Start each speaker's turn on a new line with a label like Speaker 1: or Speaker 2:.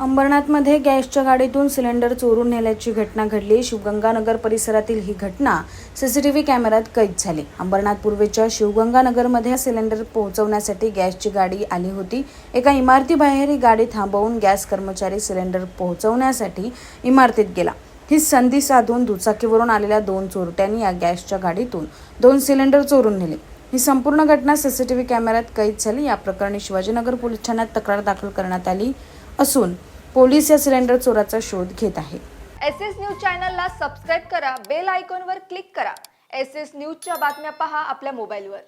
Speaker 1: अंबरनाथमध्ये गॅसच्या गाडीतून सिलेंडर चोरून नेल्याची घटना घडली. शिवगंगानगर परिसरातील ही घटना सीसीटीव्ही कॅमेऱ्यात कैद झाली. अंबरनाथ पूर्वेच्या शिवगंगानगरमध्ये सिलेंडर पोहोचवण्यासाठी गॅसची गाडी आली होती. एका इमारतीबाहेर ही गाडी थांबवून गॅस कर्मचारी सिलेंडर पोहोचवण्यासाठी इमारतीत गेला. ही संधी साधून दुचाकीवरून आलेल्या दोन चोरट्यांनी या गॅसच्या गाडीतून दोन सिलेंडर चोरून नेले. ही संपूर्ण घटना सीसीटीव्ही कॅमेऱ्यात कैद झाली. या प्रकरणी शिवाजीनगर पोलीस ठाण्यात तक्रार दाखल करण्यात आली. असून पोलीस या सिलेंडर चोराचा शोध घेत आहे.
Speaker 2: एस एस न्यूज चॅनलला सबस्क्राईब करा बेल आयकॉनवर क्लिक करा. एस एस न्यूजच्या बातम्या पहा आपल्या मोबाईलवर.